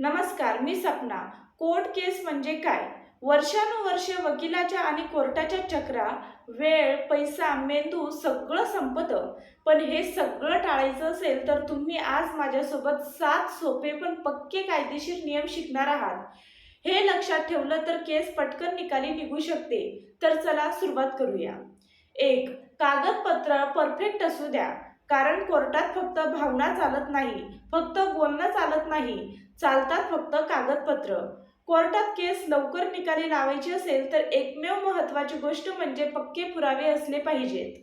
नमस्कार मी सपना. कोर्ट केस म्हणजे काय? वर्षानुवर्षे वकिलाच्या आणि कोर्टाच्या चक्रा वेळ पैसा मेंदू सगळं संपतं. पण हे सगळं टाळायचं असेल तर तुम्ही आज माझ्यासोबत सात सोपे पण पक्के कायदेशीर नियम शिकणार आहात. हे लक्षात ठेवलं तर केस पटकन निकाली निघू शकते. तर चला सुरुवात करूया. एक कागदपत्र परफेक्ट असू द्या. कारण कोर्टात फक्त भावना चालत नाही फक्त बोलणं चालत नाही चालतात फक्त कागदपत्र. कोर्टात केस लवकर निकाली लावायची असेल तर एकमेव महत्त्वाची गोष्ट म्हणजे पक्के पुरावे असले पाहिजेत.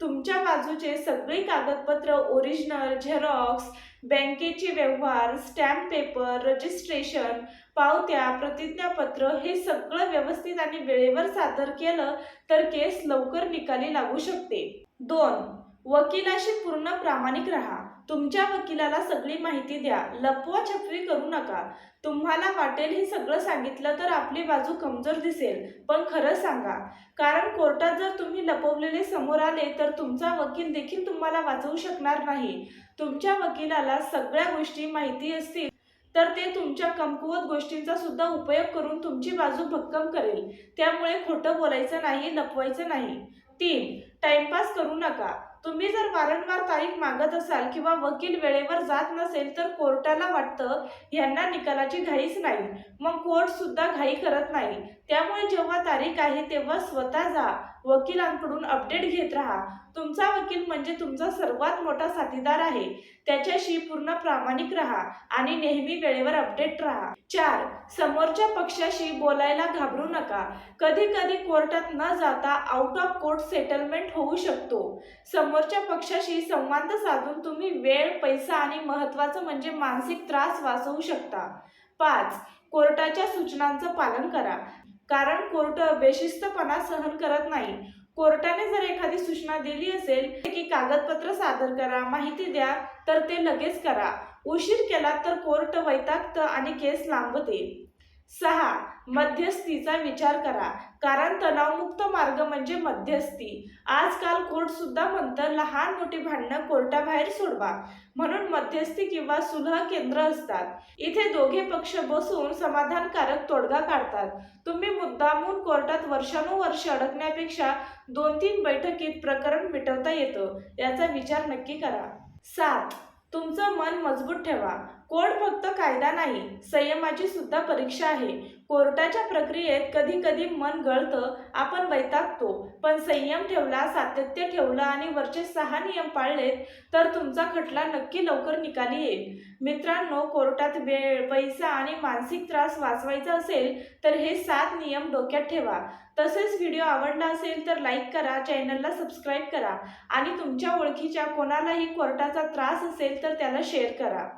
तुमच्या बाजूचे सगळी कागदपत्र ओरिजिनल झेरॉक्स बँकेचे व्यवहार स्टॅम्प पेपर रजिस्ट्रेशन पावत्या प्रतिज्ञापत्र हे सगळं व्यवस्थित आणि वेळेवर सादर केलं तर केस लवकर निकाली लागू शकते. दोन वकिलाशी पूर्ण प्रामाणिक राहा. तुमच्या वकिलाला सगळी माहिती द्या. लपवा छपवी करू नका. तुम्हाला वाटेल हे सगळं सांगितलं तर आपली बाजू कमजोर दिसेल. पण खरं सांगा. कारण कोर्टात जर तुम्ही लपवलेले समोर आले तर तुमचा वकील देखील तुम्हाला वाचवू शकणार नाही. तुमच्या वकिलाला सगळ्या गोष्टी माहिती असतील तर ते तुमच्या कमकुवत गोष्टींचा सुद्धा उपयोग करून तुमची बाजू भक्कम करेल. त्यामुळे खोटं बोलायचं नाही लपवायचं नाही. तीन टाइमपास करू नका. तुम्ही जर वारंवार तारीख मागत असाल किंवा वकील वेळेवर जात नसेल तर कोर्टाला वाटतं यांना निकालाची घाईच नाही. मग कोर्ट सुद्धा घाई करत नाही. त्यामुळे जेव्हा तारीख आहे तेव्हा स्वतः जा. वकिलांकडून अपडेट घेत राहा. तुमचा वकील म्हणजे तुमचा सर्वात मोठा साथीदार आहे. त्याच्याशी पूर्ण प्रामाणिक राहा आणि नेहमी वेळेवर अपडेट राहा. चार समोरच्या पक्षाशी बोलायला घाबरू नका. कधी कधी कोर्टात न जाता आउट ऑफ कोर्ट सेटलमेंट होऊ शकतो. समोरच्या पक्षाशी संवाद साधून तुम्ही वेळ पैसा आणि महत्त्वाचं म्हणजे मानसिक त्रास वाचवू शकता. पाच कोर्टाच्या सूचनांचं पालन करा. कारण कोर्ट बेशिस्तपणा सहन करत नाही. कोर्टाने जर एखादी सूचना दिली असेल की कागदपत्र सादर करा माहिती द्या तर ते लगेच करा. उशीर केला तर कोर्ट वैतागत आणि केस लांबते. सहा मध्यस्थीचा विचार करा. कारण तणावमुक्त मार्ग म्हणजे मध्यस्थी. आजकाल कोर्ट सुद्धा म्हणतं लहान मोठी भांडणं कोर्टाबाहेर सोडवा. म्हणून मध्यस्थी किंवा सुलह केंद्र असतात. इथे दोघे पक्ष बसून समाधानकारक तोडगा काढतात. तुम्ही मुद्दामून कोर्टात वर्षानुवर्ष अडकण्यापेक्षा दोन तीन बैठकीत प्रकरण मिटवता येतं याचा विचार नक्की करा. सात तुमचं मन मजबूत ठेवा. कोर्ट फक्त कायदा नाही संयमाची सुद्धा परीक्षा आहे. कोर्टाच्या प्रक्रियेत कधी कधी मन गळतं आपण वैतागतो. पण संयम ठेवला सातत्य ठेवलं आणि वरचे सहा नियम पाळलेत तर तुमचा खटला नक्की लवकर निकाली येईल. मित्रांनो कोर्टात वेळ पैसा आणि मानसिक त्रास वाचवायचा असेल तर हे सात नियम डोक्यात ठेवा. तसेच व्हिडिओ आवडला असेल तर लाईक करा चॅनलला सबस्क्राईब करा आणि तुमच्या ओळखीच्या कोणालाही कोर्टाचा त्रास असेल तर त्याला शेअर करा.